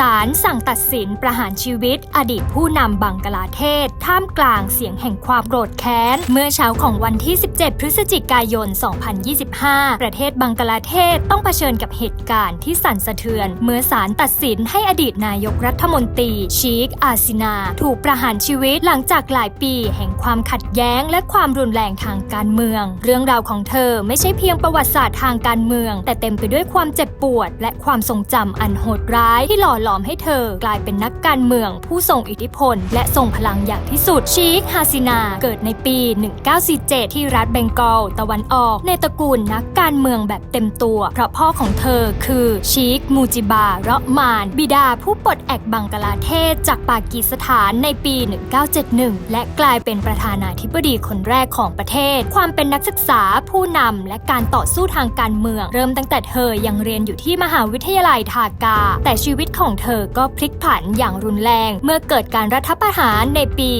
ศาลสั่งตัดสินประหารชีวิตอดีตผู้นำบังกลาเทศ ท่ามกลางเสียงแห่งความโกรธแค้น เมื่อเช้าของวันที่ 17 พฤศจิกายน 2025 ประเทศบังกลาเทศต้องเผชิญกับเหตุการณ์ที่สั่นสะเทือน เมื่อศาลตัดสินให้อดีตนายกรัฐมนตรี ชีคอาซินา ถูกประหารชีวิตหลังจากหลายปี แห่งความขัดแย้ง และความรุนแรงทางการเมือง เรื่องราวของเธอไม่ใช่เพียงประวัติศาสตร์ทางการเมือง แต่เต็มไปด้วยความเจ็บปวด และความทรงจำอันโหดร้ายที่หล่อหลอมให้เธอกลายเป็นนักการเมืองผู้ทรงอิทธิพล และทรงพลังอย่างที่สุดชีคฮาซินา เกิดในปี 1947 ที่รัฐเบงกอลตะวันออก ในตระกูลนักการเมืองแบบเต็มตัว เพราะพ่อของเธอคือชีคมูจิบาเราะมาน บิดาผู้ปลดแอกบังกลาเทศจากปากีสถานในปี 1971 และกลายเป็นประธานาธิบดีคนแรกของประเทศ ความเป็นนักศึกษาผู้นำและการต่อสู้ทางการเมือง เริ่มตั้งแต่เธอยังเรียนอยู่ที่มหาวิทยาลัยทากา แต่ชีวิตของเธอก็พลิกผันอย่างรุนแรง เมื่อเกิดการรัฐประหารในปี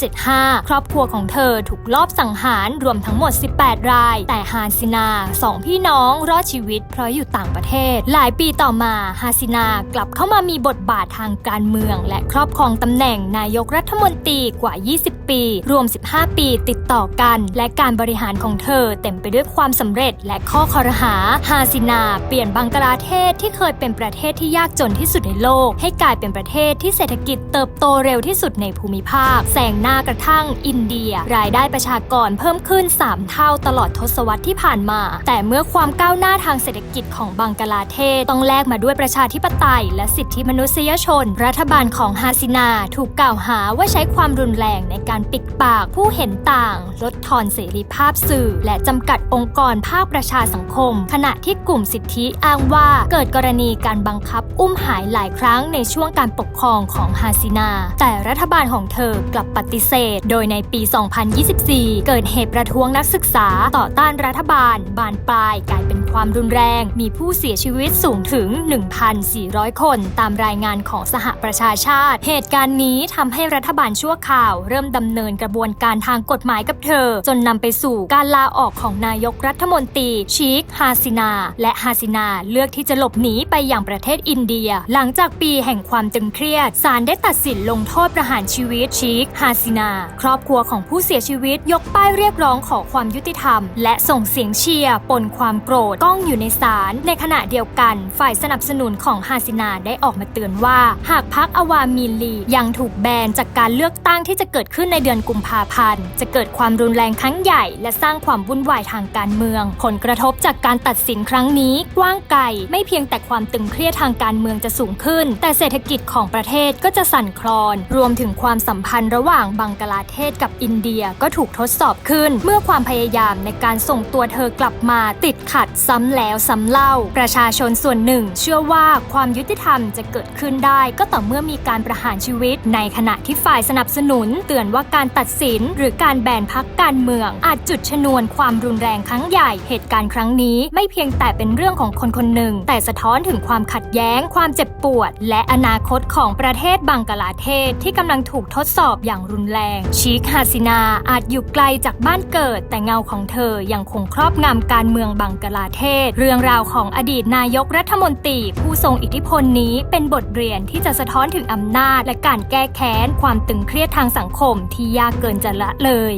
1975 ครอบครัวของเธอถูกลอบสังหารรวมทั้งหมด 18 ราย แต่ฮานซินาสองพี่น้องรอดชีวิตเพราะอยู่ต่างประเทศ หลายปีต่อมาฮาซินากลับเข้ามามีบทบาททางการเมือง และครอบครองตำแหน่งนายกรัฐมนตรีกว่า 20 ปี รวม 15 ปีติดต่อกัน และการบริหารของเธอเต็มไปด้วยความสำเร็จและข้อคอรหาฮาซินา เปลี่ยนบังกลาเทศที่เคยเป็นประเทศที่ยากจนที่สุดในโลก ให้กลายเป็นประเทศที่เศรษฐกิจเติบโตเร็วที่สุดในภูมิภาค แซงหน้ากระทั่งอินเดีย รายได้ประชากรเพิ่มขึ้น 3 เท่าตลอดทศวรรษที่ผ่านมา แต่เมื่อความก้าวหน้าทางเศรษฐกิจของบังกลาเทศต้องแลกมาด้วยประชาธิปไตย และสิทธิมนุษยชน รัฐบาลของฮาซินาถูกกล่าวหาว่าใช้ความรุนแรงในการปิดปากผู้เห็นต่าง ลดทอนเสรีภาพสื่อ และจำกัดองค์กรภาคประชาสังคม ขณะที่กลุ่มสิทธิอ้างว่าเกิดกรณีการบังคับอุ้มหายหลายครั้งในช่วงการปกครองของฮาซินา แต่รัฐบาลของเธอกลับปฏิเสธ โดยในปี 2024 เกิดเหตุประท้วงนักศึกษาต่อต้านรัฐบาล บานปลายกลายเป็นความรุนแรง มีผู้เสียชีวิตสูงถึง 1,400 คน ตามรายงานของสหประชาชาติ เหตุการณ์นี้ทำให้รัฐบาลชั่วคราว เริ่มดำเนินกระบวนการทางกฎหมายกับเธอ จนนำไปสู่การลาออกของนายกรัฐมนตรีชีคฮาซินา และฮาซินาเลือกที่จะหลบหนีไปอยังประเทศอินเดียหลังจากปีแห่งความตึงเครียด ศาลได้ตัดสินลงโทษประหารชีวิตชีคฮาซินา ครอบครัวของผู้เสียชีวิตยกป้ายเรียกร้องขอความยุติธรรม และส่งเสียงเชียร์ปนความโกรธก้องอยู่ในศาลในขณะเดียวกัน ฝ่ายสนับสนุนของฮาซินาได้ออกมาเตือนว่า หากพรรคอวามีลียังถูกแบนจากการเลือกตั้งที่จะเกิดขึ้นในเดือนกุมภาพันธ์จะเกิดความรุนแรงครั้งใหญ่ และสร้างความวุ่นวายทางการเมือง ผลกระทบจากการตัดสินครั้งนี้กว้างไกลไม่เพียงแต่ความตึงเครียดทางการเมืองจะสูงงขึ้น แต่เศรษฐกิจของประเทศก็จะสั่นคลอน รวมถึงความสัมพันธ์ระหว่างบังกลาเทศกับอินเดียก็ถูกทดสอบขึ้น เมื่อความพยายามในการส่งตัวเธอกลับมาติดขัดซ้ำแล้วซ้ำเล่า ประชาชนส่วนหนึ่ง เชื่อว่าความยุติธรรมจะเกิดขึ้นได้ ก็ต่อเมื่อมีการประหารชีวิต ในขณะที่ฝ่ายสนับสนุน เตือนว่าการตัดสิน หรือการแบนพักการเมือง อาจจุดชนวนความรุนแรงครั้งใหญ่เหตุการณ์ครั้งนี้ ไม่เพียงแต่เป็นเรื่องของคนคนหนึ่ง แต่สะท้อนถึงความขัดแย้ง ความเจ็บปวด และอนาคตของประเทศบังกลาเทศที่กำลังถูกทดสอบอย่างรุนแรง ชีคฮาซินาอาจอยู่ไกลจากบ้านเกิด แต่เงาของเธอยังคงครอบงำการเมืองบังกลาเทศ เรื่องราวของอดีตนายกรัฐมนตรี ผู้ทรงอิทธิพลนี้เป็นบทเรียนที่จะสะท้อนถึงอำนาจ และการแก้แค้น ความตึงเครียดทางสังคมที่ยากเกินจะละเลย